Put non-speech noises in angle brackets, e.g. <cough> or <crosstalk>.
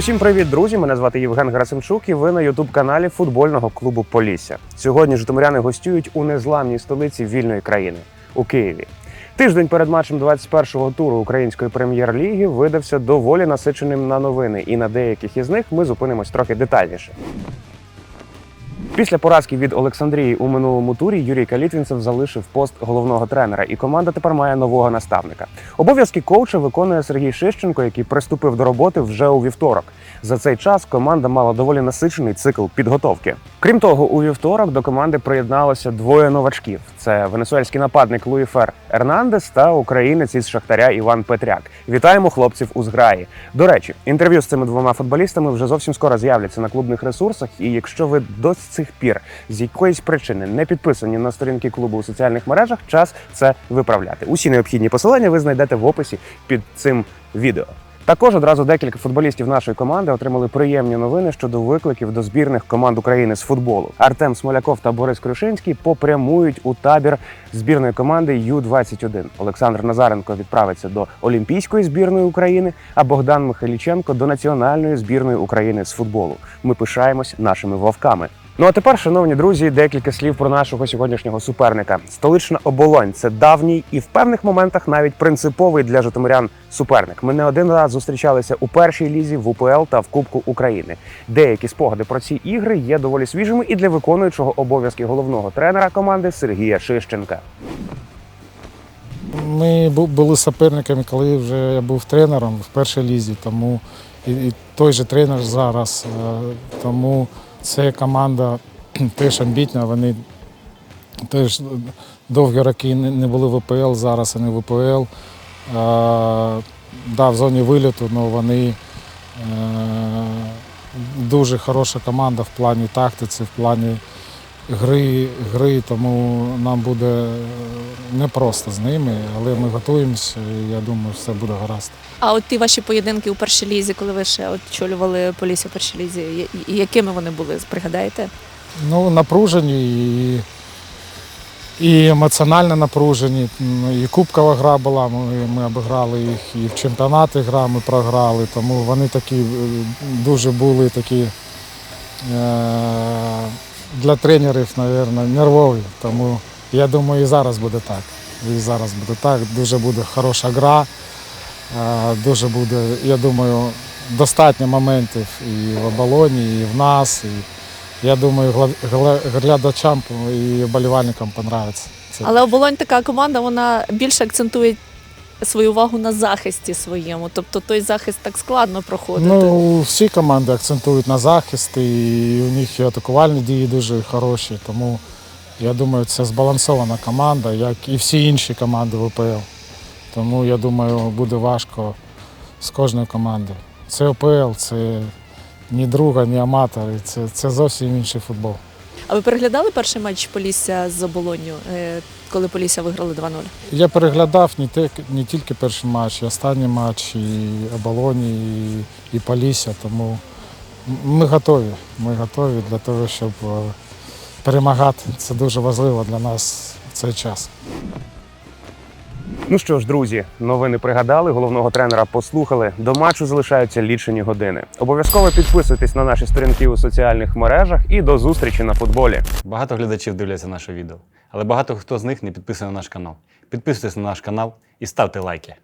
Усім привіт, друзі! Мене звати Євген Грасимчук і ви на ютуб-каналі футбольного клубу Полісся. Сьогодні житомиряни гостюють у незламній столиці вільної країни у Києві. Тиждень перед матчем 21-го туру української прем'єр-ліги видався доволі насиченим на новини, і на деяких із них ми зупинимось трохи детальніше. Після поразки від Олександрії у минулому турі Юрій Калітвінцев залишив пост головного тренера, і команда тепер має нового наставника. Обов'язки коуча виконує Сергій Шищенко, який приступив до роботи вже у вівторок. За цей час команда мала доволі насичений цикл підготовки. Крім того, у вівторок до команди приєдналося двоє новачків: це венесуельський нападник Луїфер Ернандес та українець із Шахтаря Іван Петряк. Вітаємо хлопців у зграї. До речі, інтерв'ю з цими двома футболістами вже зовсім скоро з'являться на клубних ресурсах. І якщо ви до цих пір з якоїсь причини не підписані на сторінки клубу у соціальних мережах, час це виправляти. Усі необхідні посилання ви знайдете в описі під цим відео. Також одразу декілька футболістів нашої команди отримали приємні новини щодо викликів до збірних команд України з футболу. Артем Смоляков та Борис Крушинський попрямують у табір збірної команди Ю-21. Олександр Назаренко відправиться до Олімпійської збірної України, а Богдан Михайліченко до національної збірної України з футболу. Ми пишаємось нашими вовками. Ну а тепер, шановні друзі, декілька слів про нашого сьогоднішнього суперника. Столична оболонь це давній і в певних моментах навіть принциповий для житомирян суперник. Ми не один раз зустрічалися у першій лізі, в УПЛ та в Кубку України. Деякі спогади про ці ігри є доволі свіжими і для виконуючого обов'язки головного тренера команди Сергія Шищенка. Ми бу- були суперниками, коли вже я був тренером в першій лізі, тому і, і той же тренер зараз. е, Тому ця команда <clears throat> теж амбітна, вони теж довгі роки не були в ВПЛ, зараз вони в ВПЛ. А, Да, в зоні виліту, але вони а, дуже хороша команда в плані тактиці, в плані гри, гри, тому нам буде непросто з ними, але ми готуємося, і я думаю, все буде гаразд. А от ті ваші поєдинки у першій лізі, коли ви ще очолювали Полісся в першій лізі, я- якими вони були? Пригадаєте? Ну, напружені і, і емоціонально напружені. М, І кубкова гра була, ми, ми обіграли їх, і в чемпіонаті гра ми програли, тому вони такі е, дуже були такі е, для тренерів, мабуть, нервові. Тому я думаю, і зараз буде так. І зараз буде так. Дуже буде хороша гра. Е, Дуже буде, я думаю, достатньо моментів і в оболоні, і в нас. І я думаю, глядачам і болівальникам понравиться. Але оболонь така команда, вона більше акцентує свою увагу на захисті своєму. Тобто той захист так складно проходити. Ну, всі команди акцентують на захист, і у них і атакувальні дії дуже хороші. Тому я думаю, це збалансована команда, як і всі інші команди ВПЛ. Тому я думаю, буде важко з кожною командою. Це ОПЛ, це ні друга, ні аматори, це, це зовсім інший футбол. А ви переглядали перший матч Полісся з оболонню, е, коли Полісся виграли 2-0? Я переглядав не, тільки перший матч, і останній матч, і Оболоні, і, і Полісся, тому ми готові. Ми готові для того, щоб е, перемагати. Це дуже важливо для нас в цей час. Ну що ж, друзі, новини пригадали, головного тренера послухали. До матчу залишаються лічені години. Обов'язково підписуйтесь на наші сторінки у соціальних мережах і до зустрічі на футболі. Багато глядачів дивляться наше відео, але багато хто з них не підписаний на наш канал. Підписуйтесь на наш канал і ставте лайки.